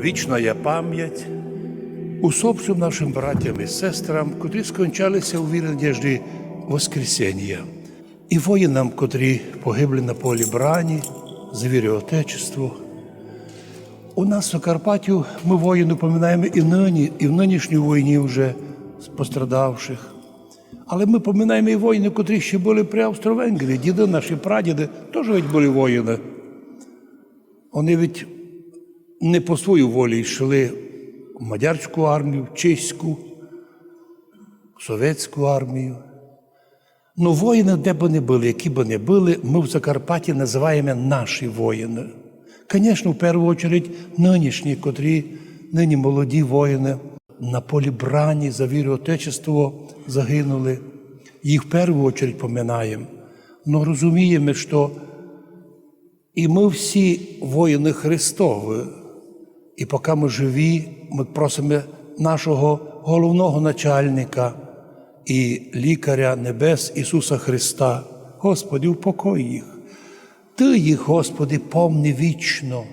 вічна пам'ять усопшим нашим братям і сестрам, котрі скончалися у вірі надіжді Воскресіння, і воїнам, котрі погибли на полі брані за вірю Отечеству. У нас у Карпатію ми воїну пам'ятаємо і нині, і в нинішній війні вже пострадавших. Але ми пам'ятаємо і воїни, котрі ще були при Австро-Венгрії. Діди наші прадіди теж ведь були воїни. Вони ведь не по свою волі йшли в мадярську армію, в чеську, в совєтську армію. Ну, воїни, де б вони були, які б вони були, ми в Закарпатті називаємо наші воїни. Звісно, в першу чергу нинішні, котрі нині молоді воїни на полі брані за віру Отечество загинули. Їх в першу чергу поминаємо. Но розуміємо, що і ми всі воїни Христові. І поки ми живі, ми просимо нашого головного начальника і лікаря небес Ісуса Христа, Господи, упокой їх. Ти їх, Господи, помни вічно,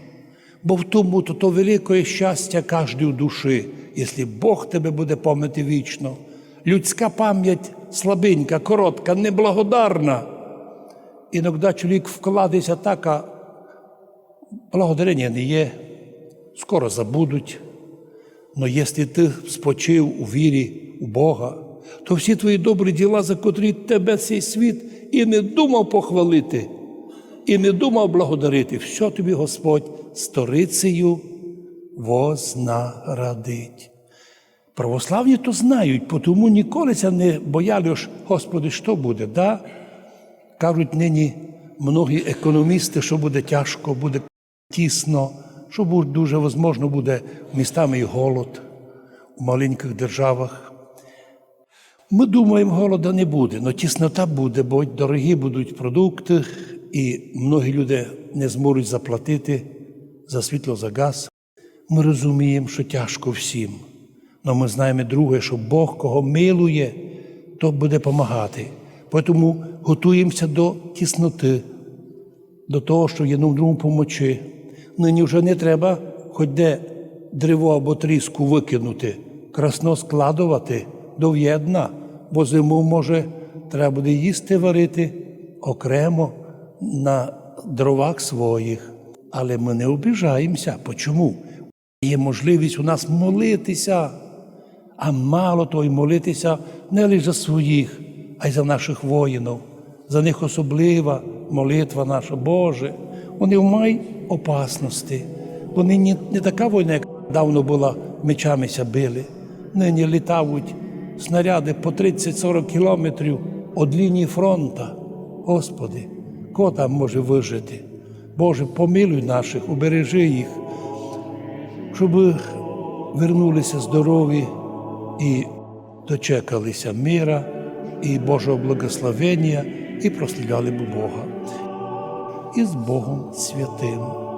бо в тому то, то велике щастя кожній душі, якщо Бог тебе буде помнити вічно. Людська пам'ять слабенька, коротка, неблагодарна. Іноді чоловік вкладається так, а благодарення не є, скоро забудуть. Но якщо ти спочив у вірі у Бога, то всі твої добрі діла, за котрі тебе цей світ і не думав похвалити, і не думав благодарити, все тобі Господь сторицею вознаградить. Православні то знають, тому ніколи це не бояли, ж, Господи, що буде? Да? Кажуть нині многі економісти, що буде тяжко, буде тісно, що дуже можливо буде містами і голод у маленьких державах. Ми думаємо, голода не буде, але тіснота буде, бо дорогі будуть продукти, і многі люди не зможуть заплатити за світло, за газ. Ми розуміємо, що тяжко всім. Але ми знаємо друге, що Бог, кого милує, то буде допомагати. Тому готуємося до тісноти, до того, що є одному другому помочі. Нині вже не треба хоч де древо або тріску викинути, красно складувати до в'єдна, бо зиму може треба буде їсти варити окремо на дровах своїх. Але ми не обіжаємося. Чому? Є можливість у нас молитися, а мало того й молитися не лише за своїх, а й за наших воїнів. За них особлива молитва наша, Боже. Вони в май опасності. Вони не, не така війна, як давно була, мечамися били. Нині літають снаряди по 30-40 кілометрів від лінії фронту. Господи, кого там може вижити? Боже, помилуй наших, убережи їх, щоб вернулися здорові і дочекалися мира і Божого благословення і прославляли б Бога. І з Богом святим.